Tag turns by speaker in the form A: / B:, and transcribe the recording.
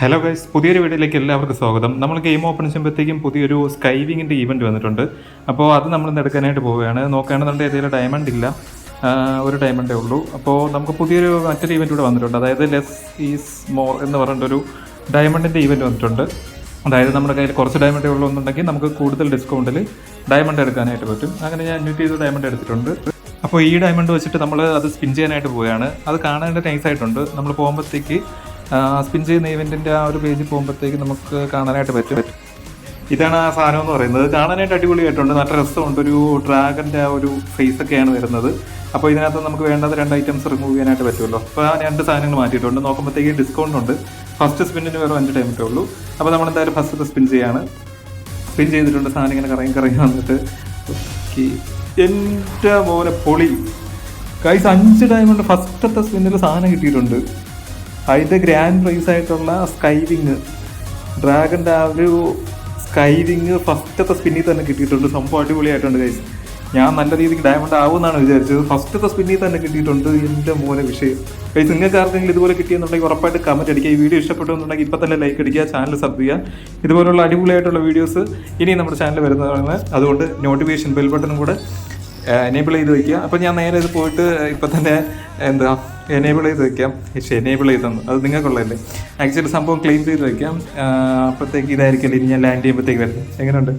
A: Hello guys പുതിയൊരു വീഡിയോയിലേക്ക് എല്ലാവർക്കും സ്വാഗതം. നമ്മൾ ഗെയിം ഓപ്പൺ ചെയ്യുമ്പോഴത്തേക്കും പുതിയൊരു സ്കൈവിങ്ങിന്റെ ഈവന്റ് വന്നിട്ടുണ്ട്. അപ്പോൾ അത് നമ്മൾ എടുക്കാനായിട്ട് പോവുകയാണ്. നോക്കുകയാണെന്നുണ്ടെങ്കിൽ ഏതെങ്കിലും ഡയമണ്ട് ഇല്ല. ഒരു ഡയമണ്ടേ ഉള്ളൂ. അപ്പോൾ നമുക്ക് പുതിയൊരു മറ്റൊരു ഈവന്റ് കൂടെ വന്നിട്ടുണ്ട്. അതായത് ലെസ് ഈസ് മോർ എന്ന് പറഞ്ഞിട്ടൊരു ഡയമണ്ടിന്റെ ഈവന്റ് വന്നിട്ടുണ്ട്. അതായത് നമ്മുടെ കയ്യിൽ കുറച്ച് ഡയമണ്ടേ ഉള്ളൂ എന്നുണ്ടെങ്കിൽ നമുക്ക് കൂടുതൽ ഡിസ്കൗണ്ടിൽ ഡയമണ്ട് എടുക്കാനായിട്ട് പറ്റും. അങ്ങനെ ഞാൻ അഞ്ഞൂറ്റി ഇരുപത് ഡയമണ്ട് എടുത്തിട്ടുണ്ട്. അപ്പോൾ ഈ ഡയമണ്ട് വെച്ചിട്ട് നമ്മൾ അത് സ്പിൻ ചെയ്യാനായിട്ട് പോവുകയാണ്. അത് കാണാനായിട്ട് നൈസായിട്ടുണ്ട് നമ്മൾ പോകുമ്പോഴത്തേക്ക് സ്പിൻ ചെയ്യുന്ന ഇവന്റിന്റെ ആ ഒരു പേജ് പോകുമ്പോഴത്തേക്ക് നമുക്ക് കാണാനായിട്ട് പറ്റും. ഇതാണ് ആ സാധനം എന്ന് പറയുന്നത്. കാണാനായിട്ട് അടിപൊളിയായിട്ടുണ്ട് നല്ല രസമുണ്ട്. ഒരു ഡ്രാഗന്റെ ആ ഒരു ഫേസ് ഒക്കെയാണ് വരുന്നത്. അപ്പോൾ ഇതിനകത്ത് നമുക്ക് വേണ്ടത് രണ്ട് ഐറ്റംസ് റിമൂവ് ചെയ്യാനായിട്ട് പറ്റുമല്ലോ. അപ്പോൾ ആ രണ്ട് സാധനങ്ങൾ മാറ്റിയിട്ടുണ്ട്. നോക്കുമ്പോഴത്തേക്ക് ഡിസ്കൗണ്ട് ഉണ്ട്. ഫസ്റ്റ് സ്പിന്നിന് വെറും അഞ്ച് ടൈമിറ്റേ ഉള്ളൂ. അപ്പോൾ നമ്മൾ എന്തായാലും ഫസ്റ്റ് സ്പിൻ ചെയ്യാണ്. സ്പിൻ ചെയ്തിട്ടുണ്ട്. സാധനം ഇങ്ങനെ കറങ്ങി കറങ്ങി വന്നിട്ട്. എന്റെ മോനെ പൊളി. കൈസ് അഞ്ച് ടൈമുണ്ട് ഫസ്റ്റത്തെ സ്പിന്നിൽ സാധനം കിട്ടിയിട്ടുണ്ട്. അതിന്റെ ഗ്രാൻഡ് പ്രൈസ് ആയിട്ടുള്ള സ്കൈവിങ് ഡ്രാഗന്റെ ആ ഒരു സ്കൈവിങ് ഫസ്റ്റത്തെ സ്പിന്നിൽ തന്നെ കിട്ടിയിട്ടുണ്ട്. സംഭവം അടിപൊളിയായിട്ടുണ്ട് കൈസ് ഞാൻ നല്ല രീതിക്ക് ഡയമണ്ട് ആവുമെന്നാണ് വിചാരിച്ചത്. ഫസ്റ്റത്തെ സ്പിന്നിൽ തന്നെ കിട്ടിയിട്ടുണ്ട് എന്റെ മോനെ വിഷയം. കൈസ് നിങ്ങൾക്ക് ആർക്കെങ്കിലും ഇതുപോലെ കിട്ടിയെന്നുണ്ടെങ്കിൽ ഉറപ്പായിട്ട് കമന്റ് അടിക്കുക. ഈ വീഡിയോ ഇഷ്ടപ്പെട്ടു എന്നുണ്ടെങ്കിൽ ഇപ്പം തന്നെ ലൈക്ക് അടിക്കുക ചാനൽ സബ്സ്ക്രൈബ് ചെയ്യുക. ഇതുപോലുള്ള അടിപൊളിയായിട്ടുള്ള വീഡിയോസ് ഇനി നമ്മുടെ ചാനൽ വരുന്നതാണ്. അതുകൊണ്ട് നോട്ടിഫിക്കേഷൻ ബെൽ ബട്ടണും കൂടെ എനേബിൾ ചെയ്ത് വയ്ക്കുക അപ്പോൾ ഞാൻ നേരെ ഇത് പോയിട്ട് ഇപ്പം തന്നെ എന്താ എനേബിൾ ചെയ്ത് വയ്ക്കാം പക്ഷേ എനേബിൾ ചെയ്ത് തന്നു അത് നിങ്ങൾക്കുള്ളതല്ലേ. ആക്ച്വലി സംഭവം ക്ലെയിം ചെയ്ത് വയ്ക്കാം അപ്പോഴത്തേക്ക് ഇതായിരിക്കില്ല ഇനി ഞാൻ ലാൻഡ് ചെയ്യുമ്പോഴത്തേക്ക് വരുന്നത് എങ്ങനെയുണ്ട്?